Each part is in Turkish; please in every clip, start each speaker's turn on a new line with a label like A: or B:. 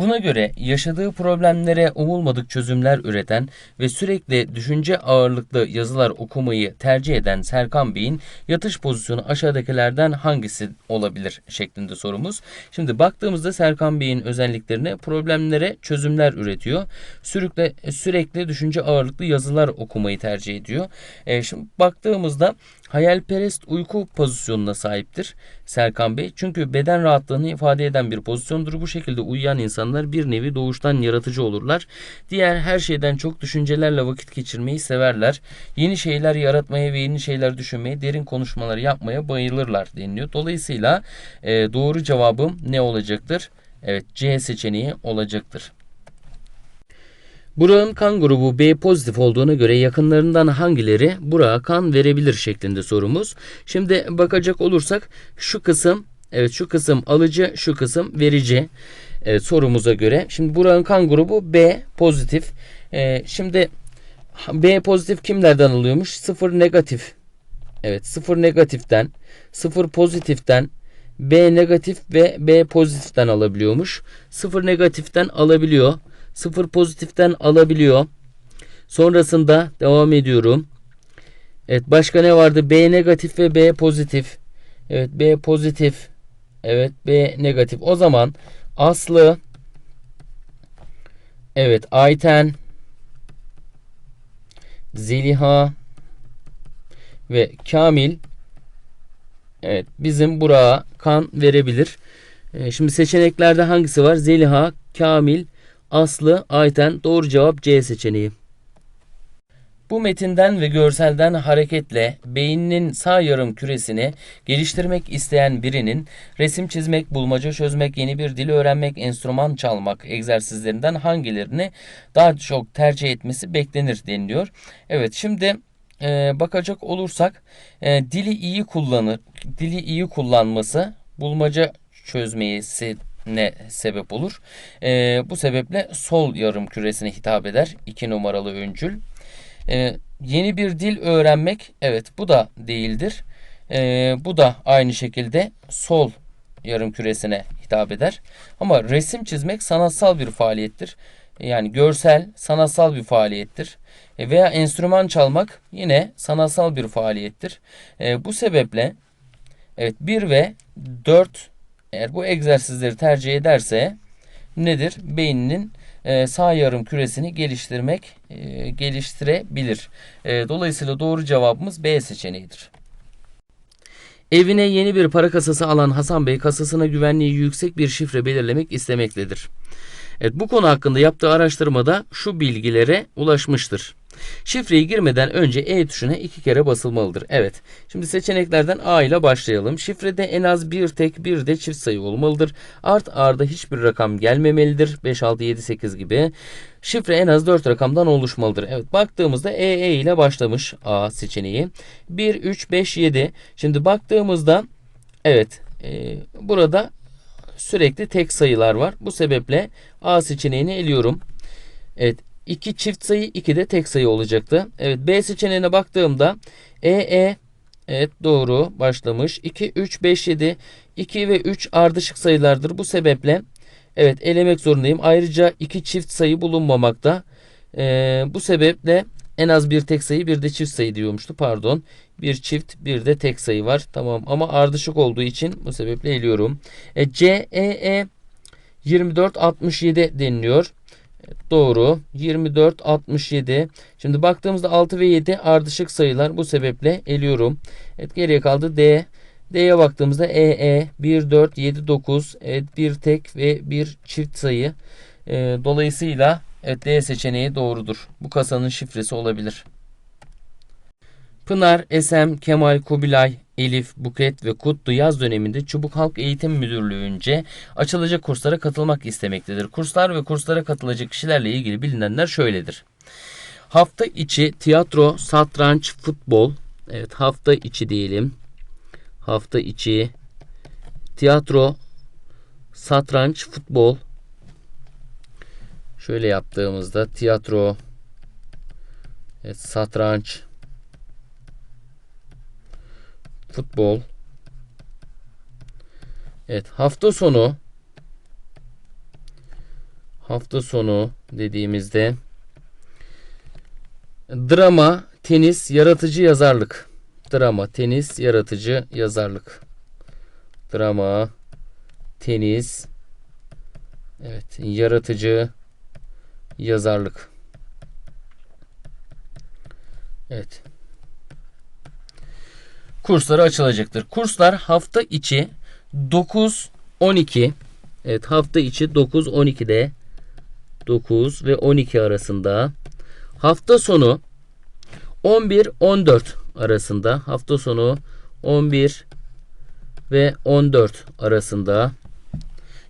A: Buna göre yaşadığı problemlere umulmadık çözümler üreten ve sürekli düşünce ağırlıklı yazılar okumayı tercih eden Serkan Bey'in yatış pozisyonu aşağıdakilerden hangisi olabilir şeklinde sorumuz. Şimdi baktığımızda Serkan Bey'in özelliklerine problemlere çözümler üretiyor. Sürekli, sürekli düşünce ağırlıklı yazılar okumayı tercih ediyor. E, şimdi baktığımızda hayalperest uyku pozisyonuna sahiptir Serkan Bey. Çünkü beden rahatlığını ifade eden bir pozisyondur. Bu şekilde uyuyan insanlar bir nevi doğuştan yaratıcı olurlar. Diğer her şeyden çok düşüncelerle vakit geçirmeyi severler. Yeni şeyler yaratmaya ve yeni şeyler düşünmeye, derin konuşmalar yapmaya bayılırlar deniliyor. Dolayısıyla e, doğru cevabım ne olacaktır? Evet C seçeneği olacaktır. Burak'ın kan grubu B pozitif olduğuna göre yakınlarından hangileri Burak'a kan verebilir şeklinde sorumuz. Şimdi bakacak olursak şu kısım evet şu kısım alıcı şu kısım verici evet, sorumuza göre. Şimdi Burak'ın kan grubu B pozitif. Ee, şimdi B pozitif kimlerden alıyormuş? Sıfır negatif. Evet sıfır negatiften sıfır pozitiften B negatif ve B pozitiften alabiliyormuş. Sıfır negatiften alabiliyor. Sıfır pozitiften alabiliyor. Sonrasında devam ediyorum. Evet başka ne vardı? B negatif ve B pozitif. Evet B pozitif. Evet B negatif. O zaman Aslı Evet Ayten Zeliha ve Kamil Evet bizim Burak'a kan verebilir. Ee, şimdi seçeneklerde hangisi var? Zeliha, Kamil, Aslı, Ayten. Doğru cevap C seçeneği. Bu metinden ve görselden hareketle beyninin sağ yarım küresini geliştirmek isteyen birinin resim çizmek, bulmaca çözmek, yeni bir dil öğrenmek, enstrüman çalmak egzersizlerinden hangilerini daha çok tercih etmesi beklenir deniliyor. Evet şimdi e, bakacak olursak e, dili iyi kullanır, dili iyi kullanması bulmaca çözmesi ne sebep olur? E, bu sebeple sol yarım küresine hitap eder. 2 numaralı öncül. E, yeni bir dil öğrenmek evet bu da değildir. E, bu da aynı şekilde sol yarım küresine hitap eder. Ama resim çizmek sanatsal bir faaliyettir. Yani görsel, sanatsal bir faaliyettir. E, veya enstrüman çalmak yine sanatsal bir faaliyettir. E, bu sebeple evet 1 ve 4 eğer bu egzersizleri tercih ederse nedir? Beyninin e, sağ yarım küresini geliştirmek e, geliştirebilir. E, dolayısıyla doğru cevabımız B seçeneğidir. Evine yeni bir para kasası alan Hasan Bey kasasına güvenliği yüksek bir şifre belirlemek istemektedir. Evet, bu konu hakkında yaptığı araştırmada şu bilgilere ulaşmıştır. Şifreyi girmeden önce E tuşuna iki kere basılmalıdır. Evet. Şimdi seçeneklerden A ile başlayalım. Şifrede en az bir tek bir de çift sayı olmalıdır. Art arda hiçbir rakam gelmemelidir. 5, 6, 7, 8 gibi. Şifre en az 4 rakamdan oluşmalıdır. Evet baktığımızda EE E ile başlamış A seçeneği. 1, 3, 5, 7. Şimdi baktığımızda evet e, burada sürekli tek sayılar var. Bu sebeple A seçeneğini eliyorum. Evet 2 çift sayı 2 de tek sayı olacaktı. Evet B seçeneğine baktığımda EE evet doğru başlamış. 2 3 5 7 2 ve 3 ardışık sayılardır. Bu sebeple evet elemek zorundayım. Ayrıca 2 çift sayı bulunmamakta. Ee, bu sebeple en az bir tek sayı bir de çift sayı diyormuştu. Pardon. Bir çift bir de tek sayı var. Tamam ama ardışık olduğu için bu sebeple eliyorum. E, C, E, E 24, 67 deniliyor. Doğru. 24, 67. Şimdi baktığımızda 6 ve 7 ardışık sayılar. Bu sebeple eliyorum. Evet geriye kaldı D. D'ye baktığımızda E, E 1, 4, 7, 9. Evet bir tek ve bir çift sayı. E, dolayısıyla evet D seçeneği doğrudur. Bu kasanın şifresi olabilir. Pınar, Esem, Kemal, Kubilay, Elif, Buket ve Kutlu yaz döneminde Çubuk Halk Eğitim Müdürlüğü'nce açılacak kurslara katılmak istemektedir. Kurslar ve kurslara katılacak kişilerle ilgili bilinenler şöyledir. Hafta içi tiyatro, satranç, futbol. Evet hafta içi diyelim. Hafta içi tiyatro, satranç, futbol. Şöyle yaptığımızda tiyatro, evet, satranç, futbol. Evet hafta sonu hafta sonu dediğimizde drama, tenis, yaratıcı yazarlık. Drama, tenis, yaratıcı yazarlık. Drama, tenis, evet, yaratıcı yazarlık. Evet. Kursları açılacaktır. Kurslar hafta içi 9 12 Evet hafta içi 9 12'de 9 ve 12 arasında. Hafta sonu 11 14 arasında. Hafta sonu 11 ve 14 arasında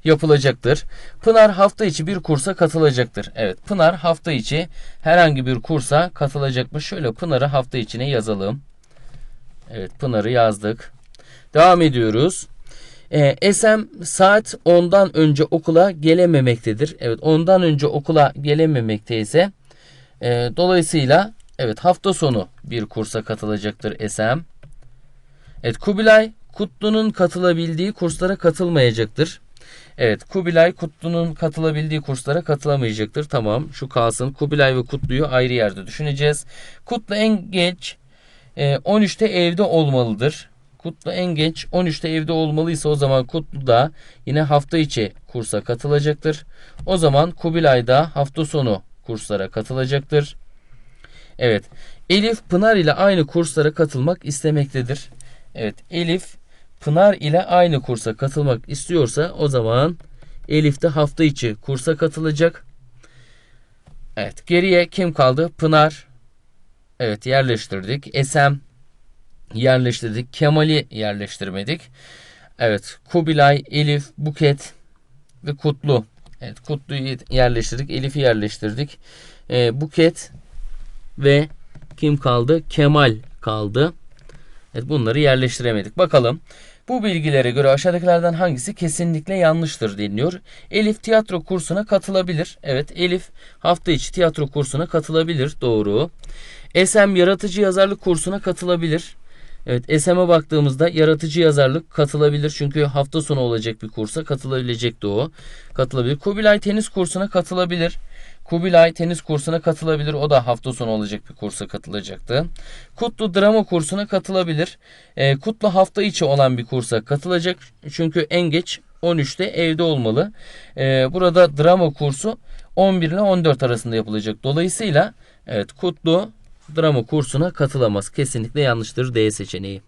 A: yapılacaktır. Pınar hafta içi bir kursa katılacaktır. Evet Pınar hafta içi herhangi bir kursa katılacakmış. Şöyle Pınar'ı hafta içine yazalım. Evet Pınar'ı yazdık. Devam ediyoruz. Ee, Esem saat 10'dan önce okula gelememektedir. Evet ondan önce okula gelememekteyse e, dolayısıyla evet hafta sonu bir kursa katılacaktır Esem. Evet Kubilay Kutlu'nun katılabildiği kurslara katılmayacaktır. Evet Kubilay Kutlu'nun katılabildiği kurslara katılamayacaktır. Tamam şu kalsın. Kubilay ve Kutlu'yu ayrı yerde düşüneceğiz. Kutlu en geç e, 13'te evde olmalıdır. Kutlu en geç 13'te evde olmalıysa o zaman Kutlu da yine hafta içi kursa katılacaktır. O zaman Kubilay da hafta sonu kurslara katılacaktır. Evet. Elif Pınar ile aynı kurslara katılmak istemektedir. Evet. Elif Pınar ile aynı kursa katılmak istiyorsa o zaman Elif de hafta içi kursa katılacak. Evet. Geriye kim kaldı? Pınar. Evet yerleştirdik. Esem yerleştirdik. Kemal'i yerleştirmedik. Evet. Kubilay, Elif, Buket ve Kutlu. Evet. Kutlu'yu yerleştirdik. Elif'i yerleştirdik. Ee, Buket ve kim kaldı? Kemal kaldı. Evet, bunları yerleştiremedik. Bakalım. Bu bilgilere göre aşağıdakilerden hangisi kesinlikle yanlıştır deniliyor. Elif tiyatro kursuna katılabilir. Evet Elif hafta içi tiyatro kursuna katılabilir. Doğru. Esem yaratıcı yazarlık kursuna katılabilir. Evet Esem'e baktığımızda yaratıcı yazarlık katılabilir. Çünkü hafta sonu olacak bir kursa katılabilecekti o. Katılabilir. Kubilay tenis kursuna katılabilir. Kubilay tenis kursuna katılabilir. O da hafta sonu olacak bir kursa katılacaktı. Kutlu drama kursuna katılabilir. E, Kutlu hafta içi olan bir kursa katılacak. Çünkü en geç 13'te evde olmalı. E, burada drama kursu 11 ile 14 arasında yapılacak. Dolayısıyla evet Kutlu drama kursuna katılamaz. Kesinlikle yanlıştır D seçeneği.